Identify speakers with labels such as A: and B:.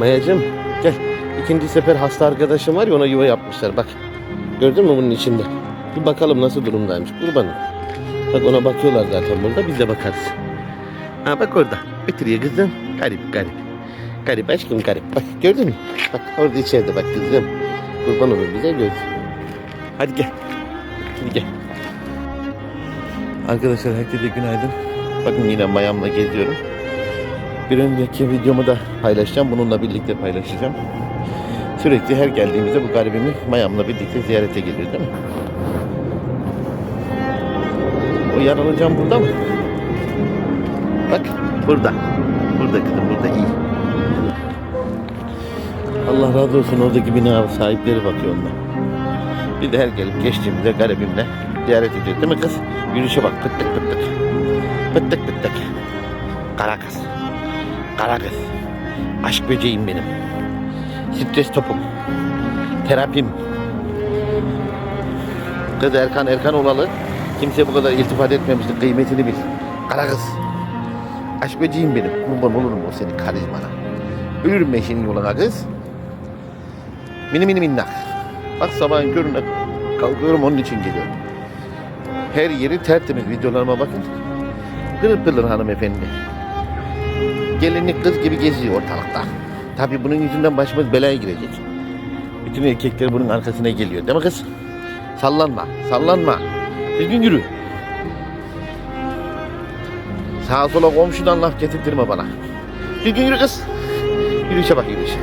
A: Mayacım gel. İkinci sefer hasta arkadaşım var ya ona yuva yapmışlar bak. Gördün mü bunun içinde? Bir bakalım nasıl durumdaymış kurbanım. Bak ona bakıyorlar zaten burada biz de bakarız. Ha bak orada. Bitiriyor kızım. Garip garip. Garip aşkım garip. Bak gördün mü? Bak orada içeride bak kızım. Kurban olur bize göz. Hadi gel. Hadi gel. Arkadaşlar herkese günaydın. Bakın yine mayamla geziyorum. Bir önceki videomu da paylaşacağım. Bununla birlikte paylaşacağım. Sürekli her geldiğimizde bu garibimi mayamla birlikte ziyarete geliyor değil mi? O yaralıcan burada mı? Bak burada. Burada kızım burada iyi. Allah razı olsun oradaki bina sahipleri bakıyor ondan. Bir de her gelip geçtiğimizde garibimle ziyaret ediyor değil mi kız? Yürüyüşe bak pıttık pıttık. Pıttık pıttık. Kara kız. Kara kız. Aşk böceğim benim. Stres topum. Terapim. Kız Erkan Erkan olalı. Kimse bu kadar iltifat etmemişti. Kıymetini bil. Kara kız. Aşk böceğim benim. Kurban olurum o senin karizmana. Ölürüm ben senin yoluna kız. Mini mini minnak. Bak sabahın köründe kalkıyorum onun için geliyorum. Her yeri tertemiz videolarıma bakın. Pırıl pırıl hanımefendi. Gelinlik kız gibi geziyor ortalıkta. Tabi bunun yüzünden başımız belaya girecek. Bütün erkekler bunun arkasına geliyor değil mi kız? Sallanma, sallanma. Düzgün yürü. Sağa sola komşudan laf getirtirme bana. Düzgün yürü kız. Yürüyüşe bak yürüyüşe.